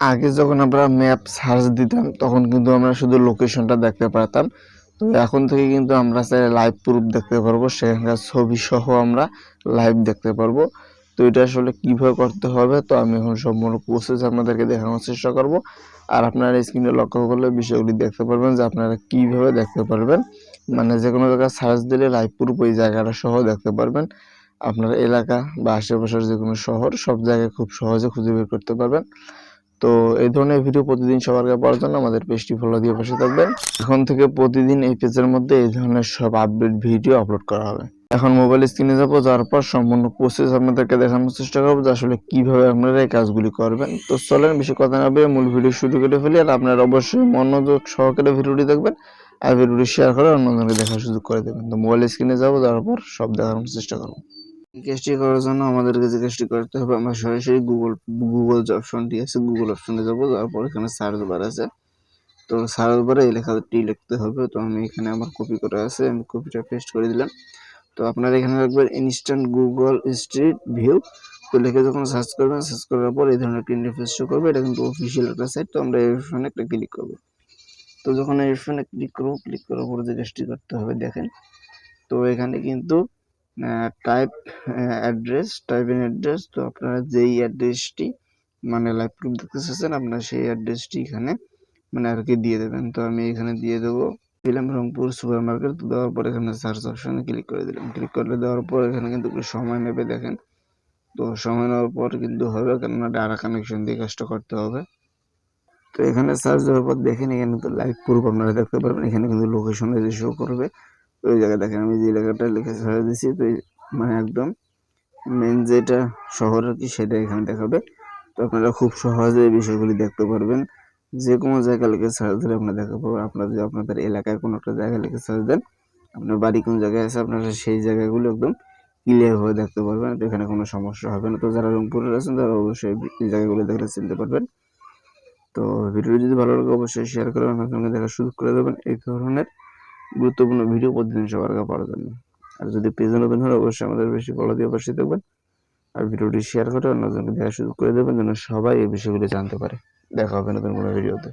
আগে যখন আমরা ম্যাপ সার্চ দিতাম তখন কিন্তু আমরা শুধু লোকেশনটা দেখতে পারতাম। তো এখন থেকে কিন্তু আমরা চাইলে লাইভ প্রুফ দেখতে পারব সেখানকার ছবি সহ আমরা লাইভ দেখতে পারব। তো এটা আসলে কীভাবে করতে হবে তো আমি এখন সম্পূর্ণ প্রসেস আপনাদেরকে দেখানোর চেষ্টা করব। আর আপনারা স্ক্রিনে লক্ষ্য করলে বিষয়গুলি দেখতে পারবেন যে আপনারা কীভাবে দেখতে পারবেন। মানে যে কোনো জায়গায় সার্চ দিলে লাইভ প্রুফ ওই জায়গাটা সহ দেখতে পারবেন। আপনার এলাকা বা আশেপাশের যে কোনো শহর সব জায়গায় খুব সহজে খুঁজে বের করতে পারবেন। তো এই ধরনের ভিডিও প্রতিদিন সবার আগে পাওয়ার জন্য আমাদের পেজটি ফলো দিয়ে পাশে থাকবেন। এখন থেকে প্রতিদিন এই পেজের মধ্যে এই ধরনের সব আপডেট ভিডিও আপলোড করা হবে। এখন মোবাইল স্ক্রিনে যাব, যাওয়ার পর সম্পূর্ণ প্রসেস আপনাদেরকে দেখানোর চেষ্টা করব যে আসলে কীভাবে আপনারা এই কাজগুলি করবেন। তো চলেন, বেশি কথা না বলে মূল ভিডিও শুরু করে ফেলি আর আপনারা অবশ্যই মনোযোগ সহকারে ভিডিওটি দেখবেন আর ভিডিওটি শেয়ার করে অন্যজনকে দেখার সুযোগ করে দেবেন। তো মোবাইল স্ক্রিনে যাব, যাওয়ার পর সব দেখানোর চেষ্টা করব। কাজটি করার জন্য আমাদেরকে যে কাজটি করতে হবে। আমরা সরাসরি গুগল গুগল যে অপশনটি আছে গুগল অপশনে যাব তারপর এখানে সার্চ বার আছে। তো সার্চ বারে এই লেখাটি লিখতে হবে। তো আমি এখানে আমার কপি করা আছে, আমি কপিটা পেস্ট করে দিলাম। তো আপনারা এখানে রাখবেন ইনস্ট্যান্ট গুগল স্ট্রিট ভিউ তো লিখে যখন সার্চ করবেন সার্চ করার পর এই ধরনের একটা ইন্টারফেস শো করবে। এটা কিন্তু অফিসিয়াল একটা সাইট তো আমরা এই অপশনে একটা ক্লিক করব। তো যখন এই অপশনে ক্লিক করব ক্লিক করার পরে যে কাজটি করতে হবে, দেখেন। তো এখানে কিন্তু type address type in address তো আপনারা যেই অ্যাড্রেসটি মানে লাইভ প্রুফ দেখতে আপনারা সেই অ্যাড্রেসটি এখানে মানে আর কি দিয়ে দেবেন। তো আমি এখানে দিয়ে দেবো, দিলাম রংপুর সুপার মার্কেট দেওয়ার পর এখানে সার্চ অপশনে ক্লিক করে দিলাম। ক্লিক করলে দেওয়ার পর এখানে কিন্তু সময় নেবে, দেখেন। তো সময় নেওয়ার পর কিন্তু হবে, কেননা ডাটা কানেকশন দিয়ে কাজটা করতে হবে। তো এখানে সার্চ দেওয়ার পর দেখেন এখানে তো লাইভ প্রুফ আপনারা দেখতে পারবেন, এখানে কিন্তু লোকেশনে যে শো করবে ওই জায়গায় দেখেন, আমি যে এলাকাটা লিখে ছেড়ে দিচ্ছি তো মানে একদম মেন যেটা শহর আর কি, সেটা এখানে দেখাবে। তো আপনারা খুব সহজে এই বিষয়গুলি দেখতে পারবেন। যে কোনো জায়গা লিখে সার্চ দিলে আপনারা দেখতে পাবেন আপনারা যদি আপনাদের এলাকায় কোনো একটা জায়গা লিখে সার্চ দেন, আপনার বাড়ি কোন জায়গায় আছে, আপনারা সেই জায়গাগুলো একদম ক্লিয়ার হয়ে দেখতে পারবেন, তো এখানে কোনো সমস্যা হবে না। তো যারা রংপুরের আছেন, তারা অবশ্যই এই জায়গাগুলো দেখলে চিনতে পারবেন। তো ভিডিওটি যদি ভালো লাগে, অবশ্যই শেয়ার করে আমার সঙ্গে দেখার সুযোগ করে দেবেন। এই ধরনের গুরুত্বপূর্ণ ভিডিও প্রতিদিন সবার আগে পাওয়ার জন্য। আর যদি পেজে নতুন হলে অবশ্যই আমাদের বেশি ফলো দিয়ে পাশে থাকবেন। আর ভিডিওটি শেয়ার করে অন্যজনকে দেখার সুযোগ করে দেবেন, যেন সবাই এই বিষয়গুলো জানতে পারে। দেখা হবে নতুন কোনো ভিডিওতে